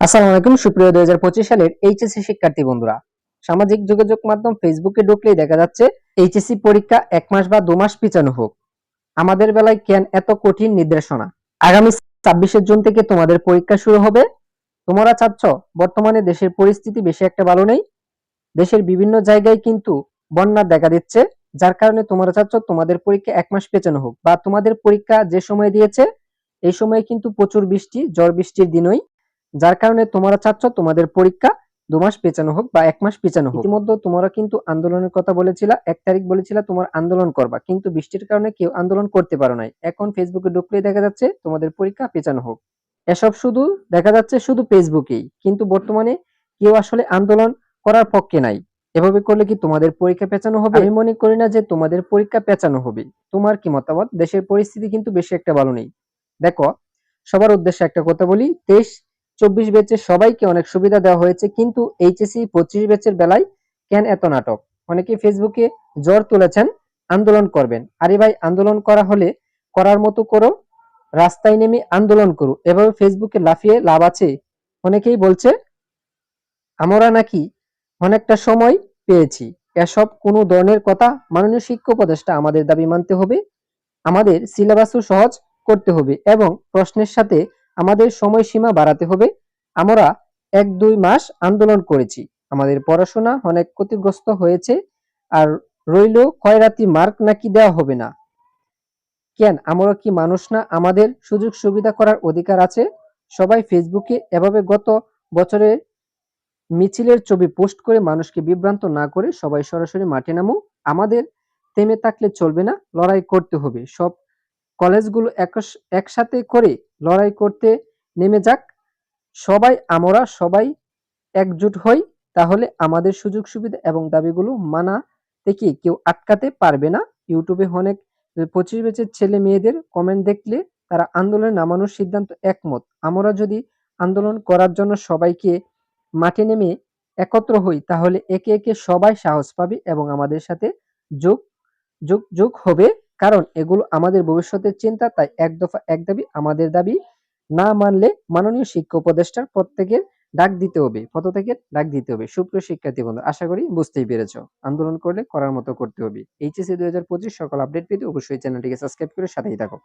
আসসালামু আলাইকুম, সুপ্রিয় দুই হাজার পঁচিশ সালের এইচএসসি শিক্ষার্থী বন্ধুরা। সামাজিক যোগাযোগ মাধ্যম ফেসবুকে ঢুকলেই দেখা যাচ্ছে, এইচএসসি পরীক্ষা এক মাস বা দু মাস পিছানো হোক। আমাদের বেলায় কেন এত কঠিন নির্দেশনা? আগামী ছাব্বিশে জুন থেকে তোমাদের পরীক্ষা শুরু হবে। তোমরা চাচ্ছ, বর্তমানে দেশের পরিস্থিতি বেশি একটা ভালো নেই। দেশের বিভিন্ন জায়গায় কিন্তু বন্যা দেখা দিচ্ছে, যার কারণে তোমরা চাচ্ছ তোমাদের পরীক্ষা এক মাস পেছানো হোক। বা তোমাদের পরীক্ষা যে সময় দিয়েছে, এই সময় কিন্তু প্রচুর বৃষ্টি, ঝড় বৃষ্টির দিনই। যার কারণে তোমরা চাচ্ছ তোমাদের পরীক্ষা দু মাস পেছানো হোক বা এক মাস পেছানো হোক। ইতিমধ্যে তোমরা কিন্তু আন্দোলনের কথা বলেছিলা এক তারিখ বলেছিলা তোমার আন্দোলন করবা কিন্তু বৃষ্টির কারণে কেউ আন্দোলন করতে পারো নাই। এখন ফেসবুকে ঢুকলেই দেখা যাচ্ছে তোমাদের পরীক্ষা পেছানো হোক। এসব শুধু দেখা যাচ্ছে শুধু ফেসবুকেই কিন্তু বর্তমানে কেউ আসলে আন্দোলন করার পক্ষে নাই। এভাবে করলে কি তোমাদের পরীক্ষা পেছানো হবে? আমি মনে করি না যে তোমাদের পরীক্ষা পেছানো হবে। তোমার কি মতামত? দেশের পরিস্থিতি কিন্তু বেশি একটা ভালো নেই। দেখো সবার উদ্দেশ্যে একটা কথা বলি তেইশ চব্বিশ ব্যাচের সবাইকে অনেক সুবিধা দেওয়া হয়েছে, কিন্তু এইচএসসি পঁচিশ ব্যাচের বেলায় কেন এত নাটক? অনেকে ফেসবুকে জ্বর তুলেছেন, আন্দোলন করবেন। আরে ভাই, আন্দোলন করা হলে করার মতো করো, রাস্তায় নেমে আন্দোলন করো। এভাবে ফেসবুকে লাফিয়ে লাভ আছে? অনেকেই বলছে, আমরা নাকি অনেকটা সময় পেয়েছি। এসব কোনো ধরনের কথা মাননীয় শিক্ষক উপদেষ্টা আমাদের দাবি মানতে হবে। আমাদের সিলেবাসও সহজ করতে হবে এবং প্রশ্নের সাথে আমাদের সময়সীমা বাড়াতে হবে। আমরা এক দুই মাস আন্দোলন করেছি। আমাদের পড়াশোনা অনেক ক্ষতিগ্রস্ত হয়েছে আর রইল খয়রাতি মার্ক নাকি দেওয়া হবে না। কেন? আমরা কি মানুষ না? আমাদের সুযোগ সুবিধা করার অধিকার আছে। সবাই ফেসবুকে এভাবে গত বছরের মিছিলের ছবি পোস্ট করে মানুষকে বিভ্রান্ত না করে সবাই সরাসরি মাঠে নামো আমাদের থেমে থাকলে চলবে না। লড়াই করতে হবে। সব কলেজগুলো একস- একসাথে করে লড়াই করতে নেমে যাক। সবাই, আমরা সবাই একজুট হই, তাহলে আমাদের সুযোগ সুবিধা এবং দাবিগুলো মানা থেকে কেউ আটকাতে পারবে না। ইউটিউবে অনেক পঁচিশ বছর ছেলে মেয়েদের কমেন্ট দেখলে তারা আন্দোলনে নামানোর সিদ্ধান্ত একমত। আমরা যদি আন্দোলন করার জন্য সবাইকে মাঠে নেমে একত্র হই, তাহলে একে একে সবাই সাহস পাবে এবং আমাদের সাথে যোগ যোগ যোগ হবে। কারণ এগুলো আমাদের ভবিষ্যতের চিন্তা, তাই এক দফা এক দাবি আমাদের দাবি না মানলে মাননীয় শিক্ষা উপদেষ্টার প্রত্যেকের ডাক দিতে হবে প্রত্যেকের ডাক দিতে হবে। সুপ্রিয় শিক্ষার্থী বন্ধু, আশা করি বুঝতেই পেরেছ। আন্দোলন করলে করার মতো করতে হবে। এইচএসসি দুই হাজার পঁচিশ সকল আপডেট পেতে অবশ্যই চ্যানেলটিকে সাবস্ক্রাইব করে সাথেই থাকো।